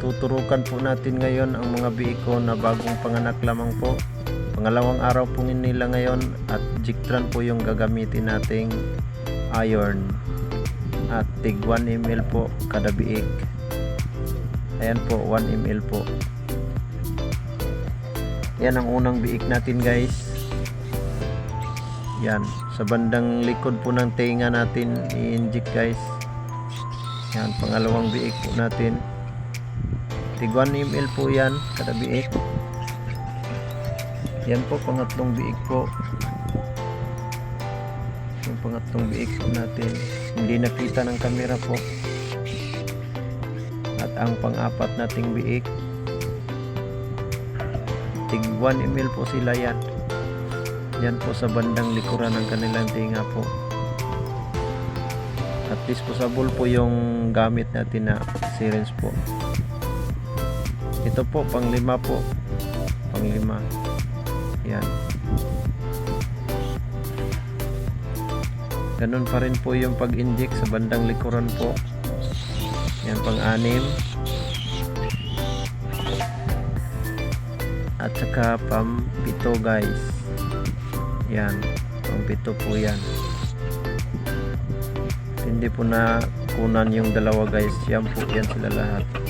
tuturukan po natin ngayon ang mga biiko na bagong panganak lamang po. Pangalawang araw po nila ngayon at Jictran po yung gagamitin nating iron at tig 1 ml po kada biik. Ayan po 1 ml po. Yan ang unang biik natin guys. Yan, sa bandang likod po ng tenga natin i-inject guys. Yan, pangalawang biik po natin. Tig 1 ml po yan, kada biik. Yan po, pangatlong biik po. Yung pangatlong biik po natin. Hindi nakita ng camera po. At ang pang-apat nating biik. Tig 1 ml po sila yan. Yan po sa bandang likuran ng kanilang tinga po. Disposable po yung gamit natin na syringe po. Ito po, pang lima po. Pang lima. Yan. Ganun pa rin po yung pag-inject sa bandang likuran po. Yan, pang anim. At saka pang pito guys. Yan, pang pito po yan. Hindi po na kunan yung dalawa guys. Yan po, yan sila lahat.